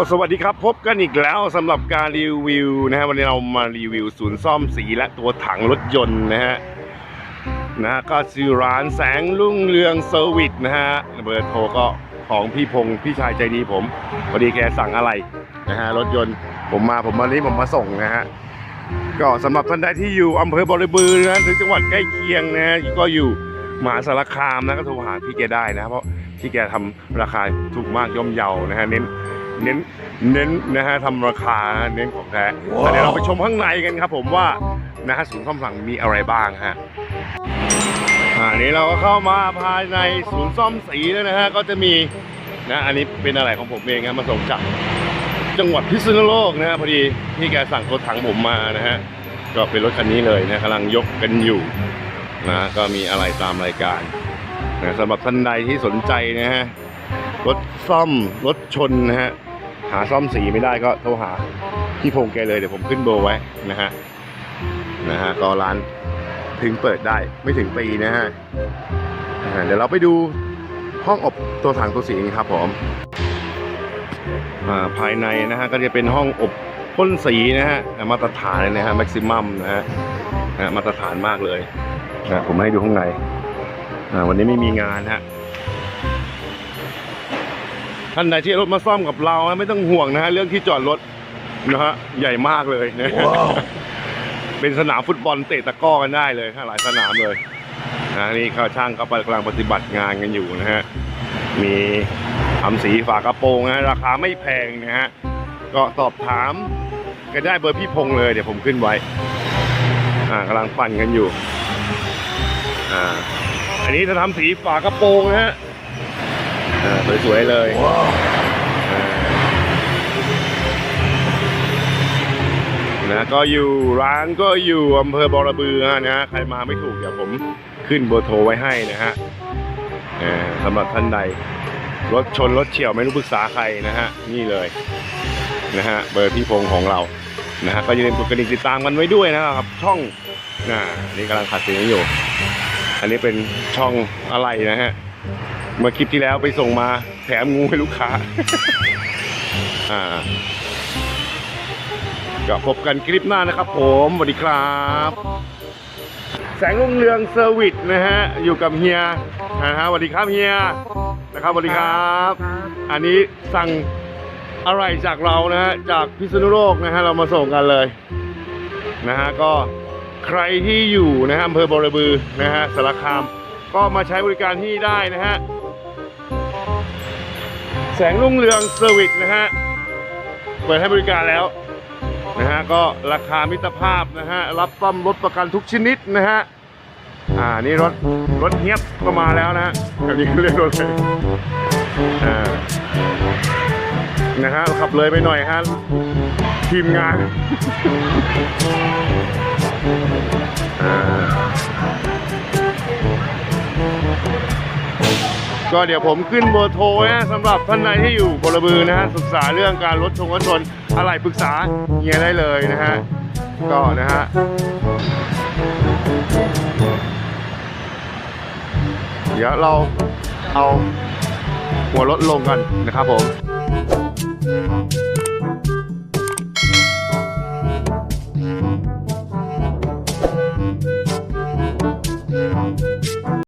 ก็สวัสดีครับ พบกันอีกแล้วสำหรับการรีวิวนะฮะวันนี้เรามารีวิวศูนย์ซ่อมสีและตัวถังรถยนต์นะฮะนะฮะก็ชื่อร้านแสงรุ่งเรืองเซอร์วิสนะฮะเบอร์โทรก็ของพี่พงศ์พี่ชายใจดีผมพอดีแกสั่งอะไรนะฮะรถยนต์ผมมาผมวันนี้ผมมาส่งนะฮะก็สำหรับท่านใดที่อยู่อำเภอบริบือนะหรือจังหวัดใกล้เคียงนะฮะก็อยู่มหาสารคามนะก็โทรหาพี่แกได้นะเพราะพี่แกทำราคาถูกมากย่อมเยานะฮะเน้น เน้นเน้นนะฮะทำราคาเน้นของแท้แต่เดี๋ยวเราไปชมข้างในกันครับผมว่านะฮะศูนย์ซ่อมสั่งมีอะไรบ้างฮะอ่านี้เราก็เข้ามาภายในศูนย์ซ่อมสีแล้วนะฮะก็จะมีนะอันนี้เป็นอะไรของผมเองนะมาส่งจากจังหวัดพิษณุโลกนะฮะพอดีพี่แกสั่งรถถังผมมานะฮะก็เป็นรถคันนี้เลยนะกำลังยกกันอยู่นะก็มีอะไรตามรายการนะสำหรับท่านใดที่สนใจนะฮะรถซ่อมรถชนนะฮะ หาซ่อมสีไม่ได้ก็โทรหาพี่พงแกเลยเดี๋ยวผมขึ้นเบไว้นะฮะนะฮะก็ร้านถึงเปิดได้ไม่ถึงปีนะฮะเดี๋ยวเราไปดูห้องอบตัวถังตัวสีกันครับผมอ่าภายในนะฮะก็จะเป็นห้องอบพ่นสีนะฮะมาตรฐานเลยนะฮะแม็กซิมัมนะฮะมาตรฐานมากเลยนะผมให้ดูข้างในอ่าวันนี้ไม่มีงานฮะ ท่านใดที่เอารถมาซ่อมกับเรานะไม่ต้องห่วงนะฮะเรื่องที่จอดรถนะฮะใหญ่มากเลยนะเป็นสนามฟุตบอลเตะตะกร้อกันได้เลยฮะหลายสนามเลยนะนี่ข้าช่างก็กำลังปฏิบัติงานกันอยู่นะฮะมีทำสีฝากระโปรงนะราคาไม่แพงนะฮะก็สอบถามก็ได้เบอร์พี่พงษ์เลยเดี๋ยวผมขึ้นไว้อ่ากำลังปั่นกันอยู่อ่าอันนี้จะทำสีฝากระโปรงนะฮะอ่า สวยๆเลยนะก็อยู่ร้านก็อยู่อำเภอบอระบือนะฮะใครมาไม่ถูกเดี๋ยวผมขึ้นเบอร์โทรไว้ให้นะฮะสำหรับท่านใด รถชนรถเฉียวไม่รู้ปรึกษาใครนะฮะ นี่เลยนะฮะเบอร์พี่พงษ์ของเรานะฮะก็อย่าลืมกดกระดิ่งติดตามกันไว้ด้วยนะครับ ช่องนะนี่กำลังขัดสีอยู่ อันนี้เป็นช่องอะไรนะฮะ เมื่อคลิปที่แล้วไปส่งมาแถมงูให้ลูกค้า อ่า ก็พบกันคลิปหน้านะครับผมสวัสดีครับ แสงรุ่งเรืองเซอร์วิสนะฮะ อยู่กับเฮียนะฮะสวัสดีครับเฮียนะครับสวัสดีครับ อันนี้สั่งอะไรจากเรานะฮะจากพิษณุโลกนะฮะเรามาส่งกันเลยนะฮะก็ใครที่อยู่นะฮะอำเภอบรบือนะฮะสารคาม ก็มาใช้บริการที่นี่ได้นะฮะ แสงรุ่งเรืองเซอร์วิสนะฮะ เปิดให้บริการแล้วนะฮะ ก็ราคามิตรภาพนะฮะ รับซ่อมรถประกันทุกชนิดนะฮะ อ่า นี่รถ รถเฮียบก็มาแล้วนะฮะอันนี้เรียกรถเลยอ่านะฮะ ขับเลยไปหน่อยฮะ ทีมงานอ่า ก็เดี๋ยวผมขึ้นเบอร์โทรนะสำหรับท่านใดที่อยู่บรบือนะฮะศึกษาเรื่องการลดชงรถชนอะไรปรึกษาเฮียได้เลยนะฮะก็นะฮะเดี๋ยวเราเอาหัวรถลงกันนะครับผม